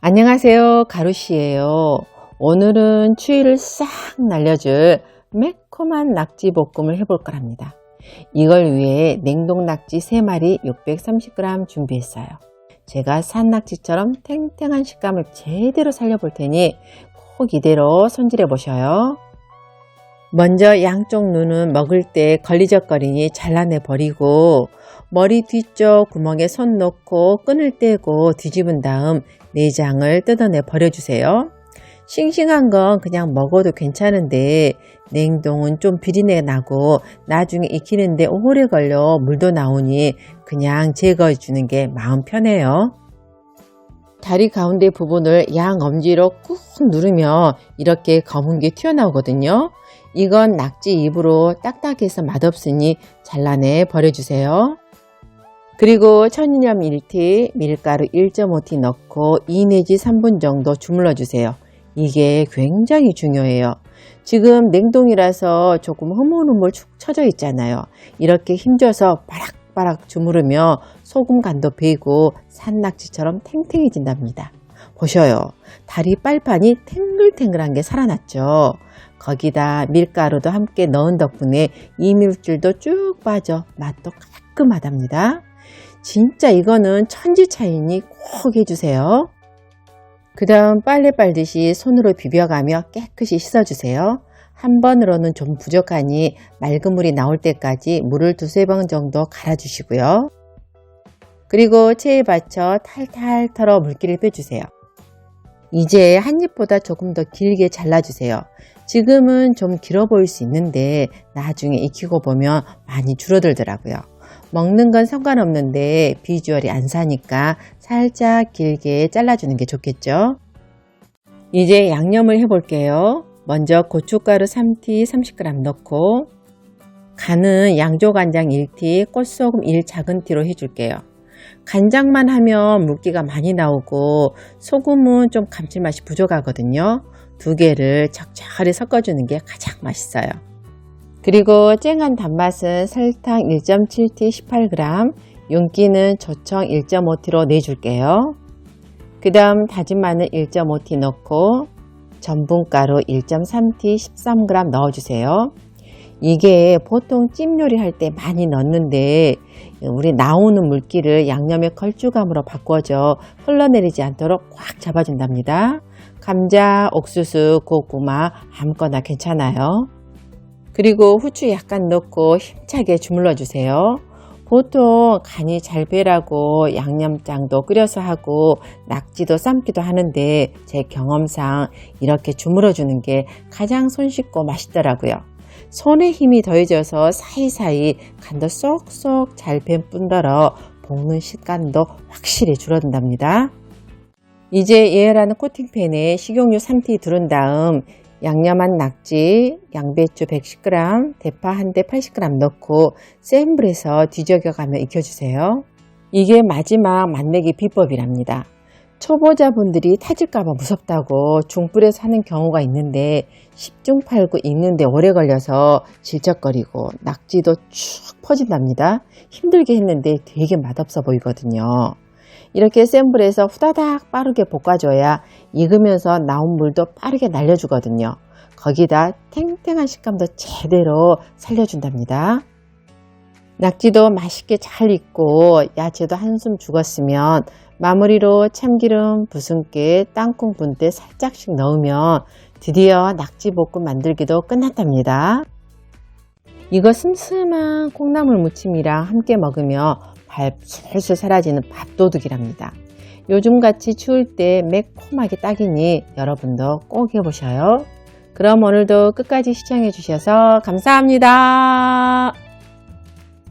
안녕하세요. 가루씨예요. 오늘은 추위를 싹 날려줄 매콤한 낙지 볶음을 해볼 거랍니다. 이걸 위해 냉동 낙지 3마리 630g 준비했어요. 제가 산 낙지처럼 탱탱한 식감을 제대로 살려볼 테니 꼭 이대로 손질해 보셔요. 먼저 양쪽 눈은 먹을 때 걸리적거리니 잘라내 버리고 머리 뒤쪽 구멍에 손 넣고 끈을 떼고 뒤집은 다음 내장을 뜯어내 버려주세요. 싱싱한 건 그냥 먹어도 괜찮은데 냉동은 좀 비린내 나고 나중에 익히는데 오래 걸려 물도 나오니 그냥 제거해 주는 게 마음 편해요. 다리 가운데 부분을 양 엄지로 꾹 누르면 이렇게 검은 게 튀어나오거든요. 이건 낙지 입으로 딱딱해서 맛없으니 잘라내 버려주세요. 그리고 천일염 1티, 밀가루 1.5티 넣고 2 내지 3분 정도 주물러 주세요. 이게 굉장히 중요해요. 지금 냉동이라서 조금 흐물흐물 축 처져 있잖아요. 이렇게 힘줘서 바락 바락 주무르며 소금 간도 배이고 산낙지처럼 탱탱해진답니다. 보셔요. 다리 빨판이 탱글탱글한 게 살아났죠. 거기다 밀가루도 함께 넣은 덕분에 이물질도 쭉 빠져 맛도 깔끔하답니다. 진짜 이거는 천지 차이니 꼭 해주세요. 그 다음 빨래 빨듯이 손으로 비벼가며 깨끗이 씻어주세요. 한 번으로는 좀 부족하니 맑은 물이 나올 때까지 물을 두세 번 정도 갈아주시고요. 그리고 체에 받쳐 탈탈 털어 물기를 빼주세요. 이제 한 입보다 조금 더 길게 잘라주세요. 지금은 좀 길어 보일 수 있는데 나중에 익히고 보면 많이 줄어들더라고요. 먹는 건 상관없는데 비주얼이 안 사니까 살짝 길게 잘라주는 게 좋겠죠. 이제 양념을 해볼게요. 먼저 고춧가루 3티 30g 넣고 간은 양조간장 1티, 꽃소금 1 작은 티로 해줄게요. 간장만 하면 물기가 많이 나오고 소금은 좀 감칠맛이 부족하거든요. 두 개를 적절히 섞어주는 게 가장 맛있어요. 그리고 쨍한 단맛은 설탕 1.7t 18g, 윤기는 조청 1.5t로 내줄게요. 그 다음 다진 마늘 1.5t 넣고 전분가루 1.3t 13g 넣어주세요. 이게 보통 찜 요리 할 때 많이 넣는데 우리 나오는 물기를 양념의 걸쭉함으로 바꿔줘 흘러내리지 않도록 꽉 잡아준답니다. 감자, 옥수수, 고구마 아무거나 괜찮아요. 그리고 후추 약간 넣고 힘차게 주물러 주세요. 보통 간이 잘 배라고 양념장도 끓여서 하고 낙지도 삶기도 하는데 제 경험상 이렇게 주물러 주는 게 가장 손쉽고 맛있더라고요. 손에 힘이 더해져서 사이사이 간도 쏙쏙 잘 밴 뿐더러 볶는 식감도 확실히 줄어든답니다. 이제 예열하는 코팅팬에 식용유 3티 두른 다음 양념한 낙지, 양배추 110g, 대파 한 대 80g 넣고 센 불에서 뒤적여가며 익혀주세요. 이게 마지막 맛내기 비법이랍니다. 초보자분들이 타질까봐 무섭다고 중불에서 하는 경우가 있는데 10중 8구 익는데 오래 걸려서 질척거리고 낙지도 쭉 퍼진답니다. 힘들게 했는데 되게 맛없어 보이거든요. 이렇게 센 불에서 후다닥 빠르게 볶아줘야 익으면서 나온 물도 빠르게 날려주거든요. 거기다 탱탱한 식감도 제대로 살려준답니다. 낙지도 맛있게 잘 익고 야채도 한숨 죽었으면 마무리로 참기름, 부순깨, 땅콩 분대 살짝씩 넣으면 드디어 낙지볶음 만들기도 끝났답니다. 이거 슴슴한 콩나물 무침이랑 함께 먹으며 발 술술 사라지는 밥도둑이랍니다. 요즘같이 추울 때 매콤하게 딱이니 여러분도 꼭 해보셔요. 그럼 오늘도 끝까지 시청해 주셔서 감사합니다.